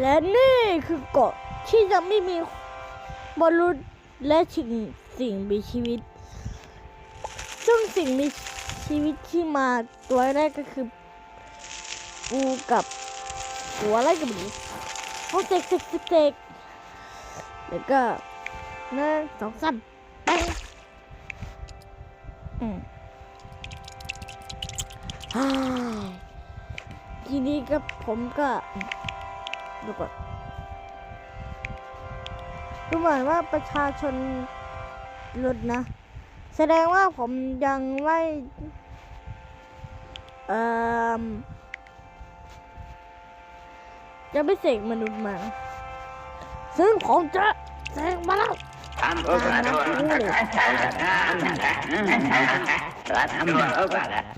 และนี่คือเกาะที่ยังไม่มีบอลลูนและสิ่งสิ่งมีชีวิต ซึ่งสิ่งมีชีวิตที่มาตัวแรกก็คือปูกับหัวอะไรกันไม่รู้โอ้เสกเสกเสกเสกแล้วก็หนึ่งสองสามแป้งอืมทีนี้ก็ผมก็ ดูก่อนดูเหมือนว่าประชาชนลดนะ แสดงว่าผมยังไม่เอ่อยังไม่เสกมนุษย์มา ซึ่งผมจะเสกมาแล้วต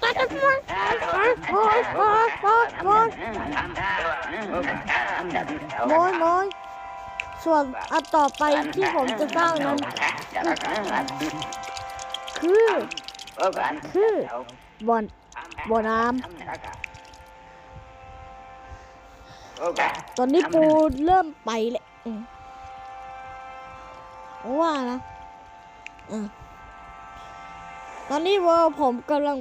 ายกันหมดตายหมดหมดหมดหมดห มดหมดหมดส่วนอันต่อไปที่ผมจะสร้างนั้น คือ คือ บ่อนบ่อน้ำตอนนี้ปูเริ่มไปแล้วว่านะอตอนนี้ว่าผมกำลัง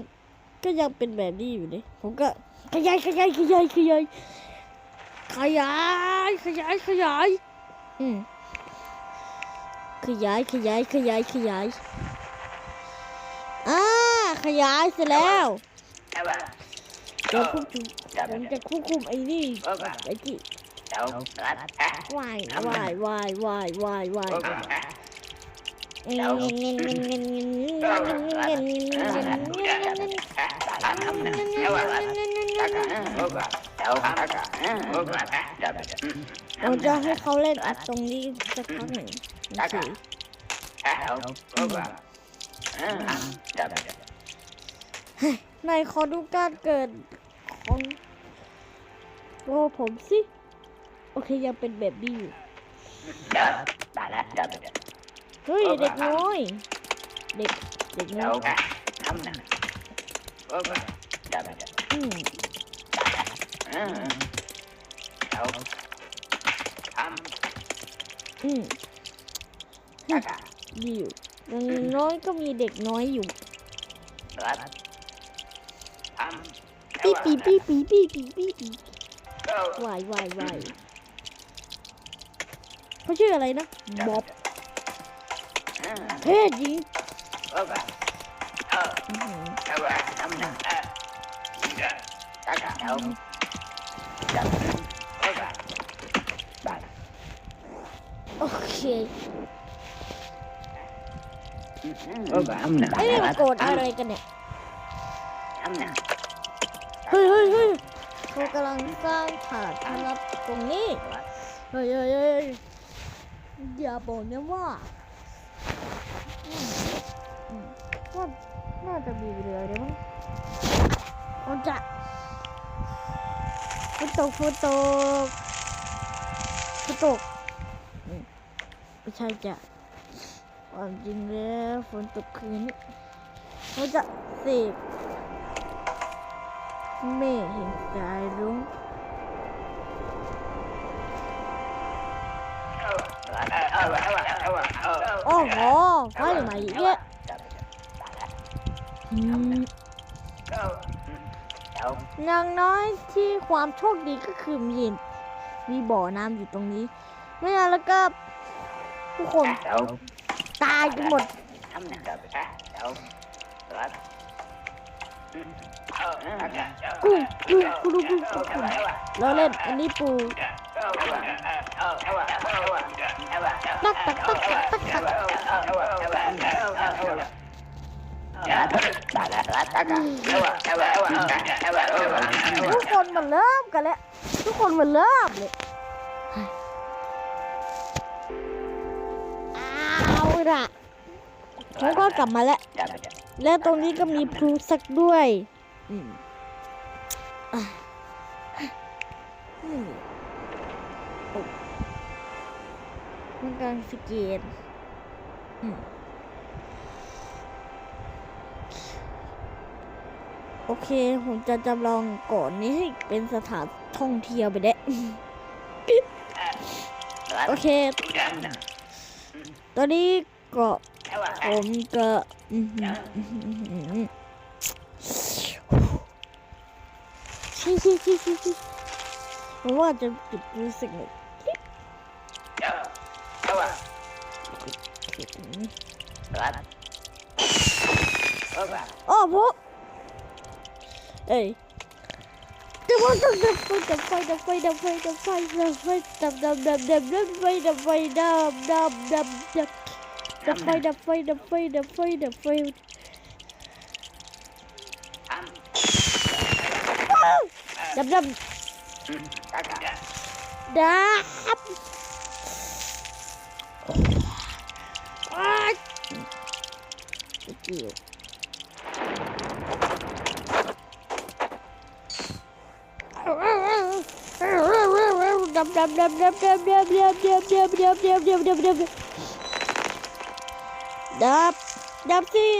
ก็ยังเป็นแบบนี้อยู่ดิผมก็ ขยายขยายขยายขยายขยายขยายขยายอืมขยายขยายขยายขยายอ่าขยายเสร็จแล้วเดี๋ยวควบคุมผมจะควบคุมไอ้นี่ไอ้ที่วายวายวายวายวายวาย เราจะให้เขาเล่นอัดตรงนี้สักพักหนึ่งโอเคนายขอดูการเกิดของตัวผมสิ โอเคยังเป็นแบบนี้อยู่ เฮ้ยเด็กน้อย เด็กเด็กน้อยอืมอืมดีอยู่อย่างน้อยก็มีเด็กน้อยอยู่ปีปีปีปีปีปีปีปีวายวายวายเขาชื่ออะไรนะบ๊อบ เพศหญิงอื้อหือโอเคไอ้นี่มันโกรธอะไรกันเนี่ยเฮ้ยเฮ้ยเฮ้ยเขากำลังสร้างถาดสำหรับตรงนี้ เฮ้ยเฮ้ยเฮ้ยอย่าบอกนะว่า น่าน่าจะมีเรือเดี๋ยวมั้งเอาจะฝนตกฝนตกฝนตกไม่ใช่จ้ะความจริงแล้วฝนตกคืนนี้เขาจะเสกเมฆแห่งสายรุ้ง โอ้โหไฟไหม้เยอะอย่างน้อยที่ความโชคดีก็คือมีมีบ่อน้ำอยู่ตรงนี้ ไม่งั้นแล้วก็ทุกคนตายกันหมดกุ้งกุ้งกุ้งกุ้งกุ้งเราเล่นอันนี้ปู ตักตักตักตักตักทุกคนมันเริ่มกันแล้ว ทุกคนมันเริ่มเลยเอาละผมก็กลับมาแล้ว แล้วตรงนี้ก็มีพลูสักด้วย อืมอะอืม มันกำลังสเกตอืมโอเค ผมจะจำลองก่อนนี้ให้เป็นสถานท่องเที่ยวไปได้กโอเค ตอนนี้ก็ผมก็อื้อหืออื้อหืออื้อหือชิชิชิชิชิผมว่าจะปิดรู้สึก các bạn Ờ bố Ê Đập quay đập quay đập quay đập quay đập quay đập quay đập quay đập đập đập đập đập quay đập quay đập đập đập đập đập quay đập quay đập quay đập quay đập quay đập đập đập đập เกี่ยวดับดับดับดับดับดับดับดับดับดับดับดับดับ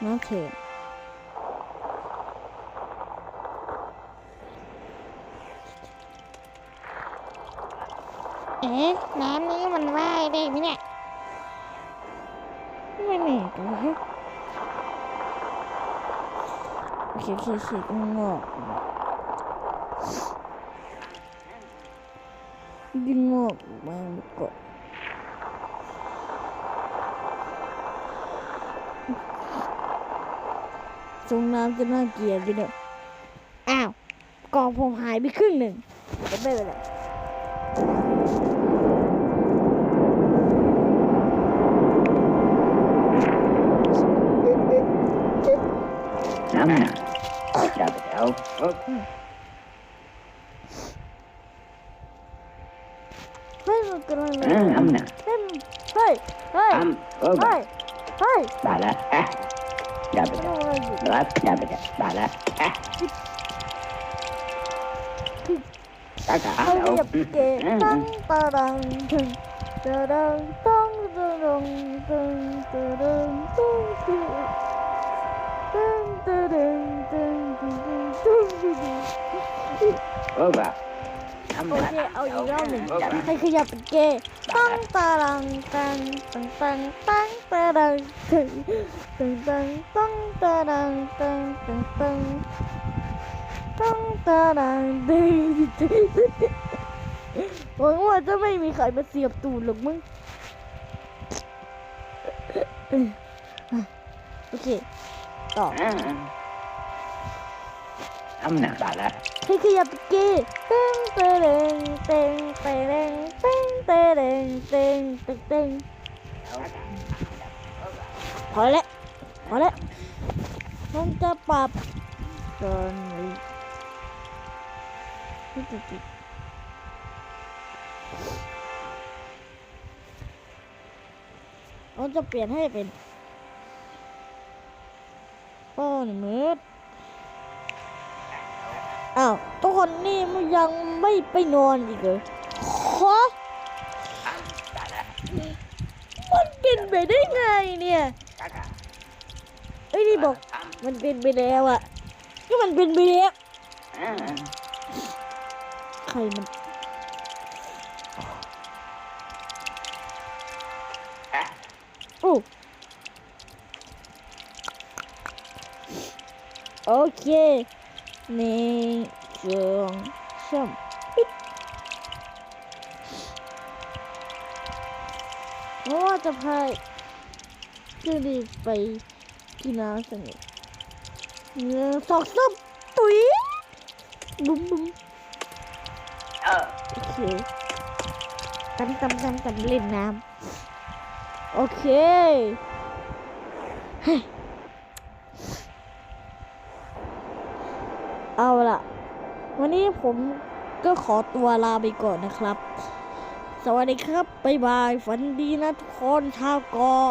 โอเคเอ๊ะน้ำนี้มันว่ายได้ไหมเนี่ยไม่เหนื่อยกันโอเคโอเคโอเคงอกดึงงอกมากอ ทรงน้ำจะน่าเกลียดอยู่เนี่ยอ้าวกองผมหายไปครึ่งหนึ่งไม่เป็นไรน้ำหนักจับแล้วเฮ้ยมันกำลังน้ำหนักเฮ้ยเฮ้ยเฮ้ยเฮ้ยตายแล้ว tất cả đâu nhập kệ tăng ta đằng thừng ta đằng tăng ta đằng thừng ta đằng tăng thừng tăng ta đằng tăng thừng tăng ta đằng tăng thừng โอ Namna. เคเอาอีกรอบหนึ่ง Oh, bah. ให้ขยับเป็นเกะตั้งตาดังตังตังตังตั้งตาดังตึงตึงตังตั้งตาดังตังตังตังตั้งตาดังตึงตึงตึงหวังว่าจะไม่มีใครมาเสียบตูดหรอกมึงโอเคต่อ Hmm. Namna, bala. ให้ขยับกย์เต้งเต้งเต้งเต้งเต้งเต้งเต้งเต้งเต้งพอแล้วพอแล้วมันจะปรับก่อนเลยนี่จะติดเราจะเปลี่ยนให้เป็นป้อนมืด อ้าวทุกคนนี่มันยังไม่ไปนอนอีกเลยฮะมันเป็นไปได้ไงเนี่ย Kakak. เอ้ยนี่บอกมันเป็นไปแล้วอะก็มันเป็นไปแล้วใครมันโอ้โอเค หนึ่งสองสามปิ๊บเพราะว่าจะพายจะรีบไปกินน้ำสนิทหนึ่งสองสามปุ๋ยบุ้มบุ้ม Oh. โอเคกันกันกันกันเล่นน้ำโอเคเฮ้ เอาล่ะ วันนี้ผมก็ขอตัวลาไปก่อนนะครับ สวัสดีครับ บ๊ายบาย ฝันดีนะทุกคนชาวเกาะ